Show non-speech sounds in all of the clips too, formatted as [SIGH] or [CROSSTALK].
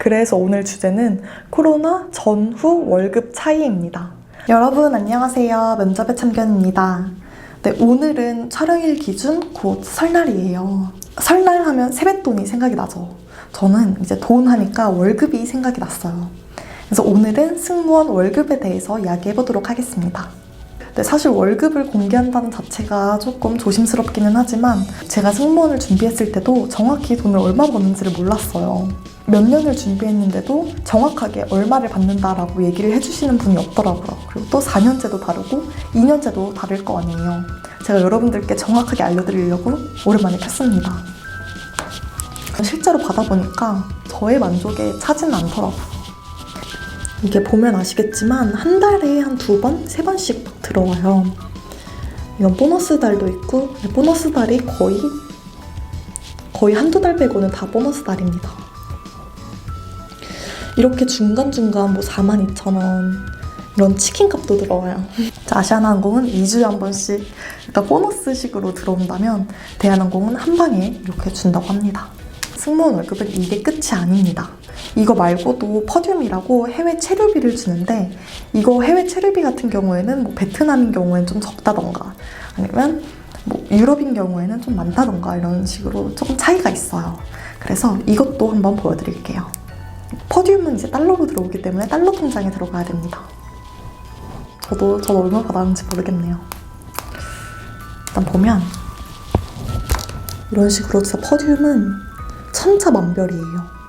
그래서 오늘 주제는 코로나 전후 월급 차이입니다. 여러분 안녕하세요. 면접의 참견입니다. 네, 오늘은 촬영일 기준 곧 설날이에요. 설날 하면 세뱃돈이 생각이 나죠. 저는 이제 돈 하니까 월급이 생각이 났어요. 그래서 오늘은 승무원 월급에 대해서 이야기해 보도록 하겠습니다. 네, 사실 월급을 공개한다는 자체가 조금 조심스럽기는 하지만 제가 승무원을 준비했을 때도 정확히 돈을 얼마 버는지를 몰랐어요. 몇 년을 준비했는데도 정확하게 얼마를 받는다라고 얘기를 해주시는 분이 없더라고요. 그리고 또 4년제도 다르고 2년제도 다를 거 아니에요. 제가 여러분들께 정확하게 알려드리려고 오랜만에 켰습니다. 실제로 받아보니까 저의 만족에 차지는 않더라고요. 이게 보면 아시겠지만 한 달에 한 두 번, 세 번씩 막 들어와요. 이건 보너스 달도 있고 보너스 달이 거의 거의 한두 달 빼고는 다 보너스 달입니다. 이렇게 중간중간 뭐 42,000원 이런 치킨값도 들어와요. [LAUGHS] 자, 아시아나항공은 2주에 한 번씩 그러니까 보너스식으로 들어온다면 대한항공은 한 방에 이렇게 준다고 합니다. 승무원 월급은 이게 끝이 아닙니다. 이거 말고도 퍼듐이라고 해외 체류비를 주는데 이거 해외 체류비 같은 경우에는 뭐 베트남인 경우에는 좀 적다던가 아니면 뭐 유럽인 경우에는 좀 많다던가 이런 식으로 조금 차이가 있어요. 그래서 이것도 한번 보여드릴게요. 퍼듐은 이제 달러로 들어오기 때문에 달러 통장에 들어가야 됩니다. 저도 저도 얼마 받았는지 모르겠네요. 일단 보면 이런 식으로 진짜 퍼듐은 천차만별이에요.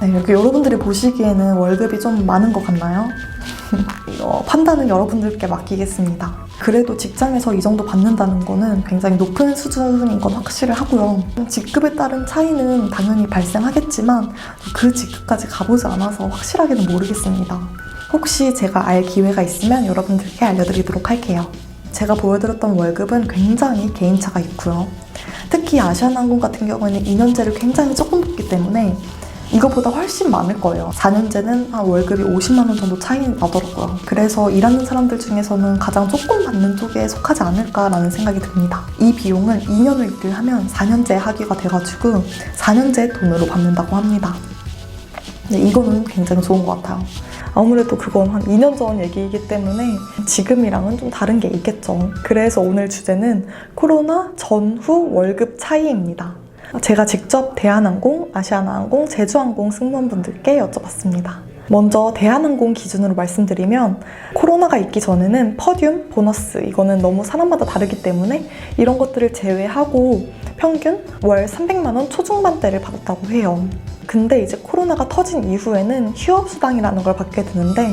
네, 여기 여러분들이 보시기에는 월급이 좀 많은 것 같나요? [LAUGHS] 이거 판단은 여러분들께 맡기겠습니다. 그래도 직장에서 이 정도 받는다는 거는 굉장히 높은 수준인 건 확실하고요. 직급에 따른 차이는 당연히 발생하겠지만 그 직급까지 가보지 않아서 확실하게는 모르겠습니다. 혹시 제가 알 기회가 있으면 여러분들께 알려드리도록 할게요. 제가 보여드렸던 월급은 굉장히 개인차가 있고요. 특히 아시아나항공 같은 경우에는 2년제를 굉장히 조금 받기 때문에 이거보다 훨씬 많을 거예요. 4년제는 한 월급이 50만 원 정도 차이 나더라고요. 그래서 일하는 사람들 중에서는 가장 조금 받는 쪽에 속하지 않을까라는 생각이 듭니다. 이 비용을 2년을 일을 하면 4년제 하기가 돼가지고 4년제 돈으로 받는다고 합니다. 네, 이거는 굉장히 좋은 것 같아요. 아무래도 그건 한 2년 전 얘기이기 때문에 지금이랑은 좀 다른 게 있겠죠. 그래서 오늘 주제는 코로나 전후 월급 차이입니다. 제가 직접 대한항공, 아시아나항공, 제주항공 승무원분들께 여쭤봤습니다. 먼저 대한항공 기준으로 말씀드리면 코로나가 있기 전에는 퍼듐, 보너스 이거는 너무 사람마다 다르기 때문에 이런 것들을 제외하고 평균 월 300만 원 초중반대를 받았다고 해요. 근데 이제 코로나가 터진 이후에는 휴업수당이라는 걸 받게 되는데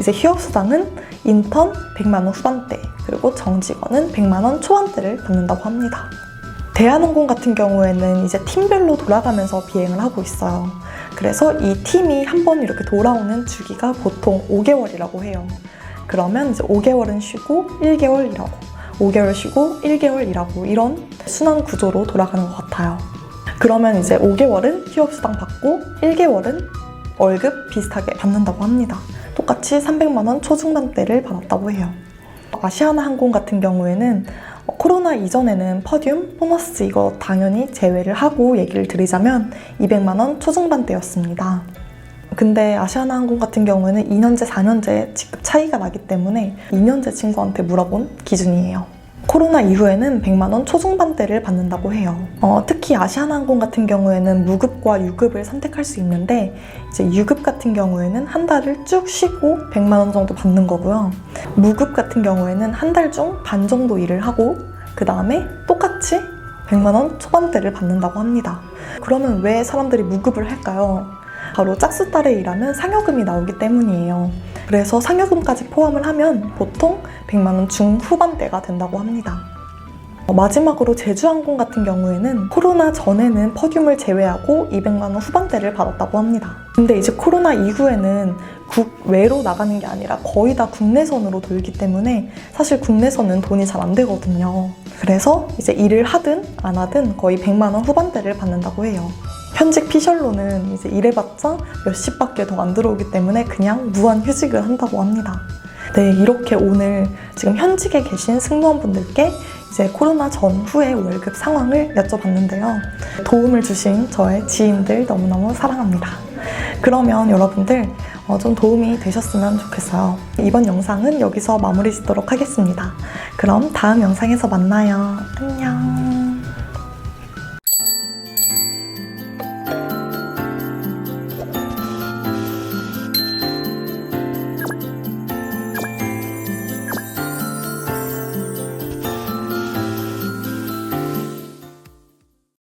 이제 휴업수당은 인턴 100만 원 후반대 그리고 정직원은 100만 원 초반대를 받는다고 합니다. 대한항공 같은 경우에는 이제 팀별로 돌아가면서 비행을 하고 있어요. 그래서 이 팀이 한 번 이렇게 돌아오는 주기가 보통 5개월이라고 해요. 그러면 이제 5개월은 쉬고 1개월 일하고 5개월 쉬고 1개월 일하고 이런 순환 구조로 돌아가는 것 같아요. 그러면 이제 5개월은 휴업수당 받고 1개월은 월급 비슷하게 받는다고 합니다. 똑같이 300만 원 초중반대를 받았다고 해요. 아시아나 항공 같은 경우에는 코로나 이전에는 퍼듐, 보너스 이거 당연히 제외를 하고 얘기를 드리자면 200만 원 초중반대였습니다. 근데 아시아나 항공 같은 경우에는 2년제, 4년제 직급 차이가 나기 때문에 2년제 친구한테 물어본 기준이에요. 코로나 이후에는 100만 원 초중반대를 받는다고 해요. 어, 특히 아시아나항공 같은 경우에는 무급과 유급을 선택할 수 있는데 이제 유급 같은 경우에는 한 달을 쭉 쉬고 100만 원 정도 받는 거고요. 무급 같은 경우에는 한 달 중 반 정도 일을 하고 그 다음에 똑같이 100만 원 초반대를 받는다고 합니다. 그러면 왜 사람들이 무급을 할까요? 바로 짝수달에 일하면 상여금이 나오기 때문이에요. 그래서 상여금까지 포함을 하면 보통 100만 원 중후반대가 된다고 합니다. 어, 마지막으로 제주항공 같은 경우에는 코로나 전에는 퍼듐을 제외하고 200만 원 후반대를 받았다고 합니다. 근데 이제 코로나 이후에는 국외로 나가는 게 아니라 거의 다 국내선으로 돌기 때문에 사실 국내선은 돈이 잘 안 되거든요. 그래서 이제 일을 하든 안 하든 거의 100만 원 후반대를 받는다고 해요. 현직 피셜로는 이제 일해봤자 몇십밖에 더 안 들어오기 때문에 그냥 무한 휴직을 한다고 합니다. 네, 이렇게 오늘 지금 현직에 계신 승무원분들께 이제 코로나 전후의 월급 상황을 여쭤봤는데요. 도움을 주신 저의 지인들 너무너무 사랑합니다. 그러면 여러분들 어, 좀 도움이 되셨으면 좋겠어요. 이번 영상은 여기서 마무리 짓도록 하겠습니다. 그럼 다음 영상에서 만나요. 안녕.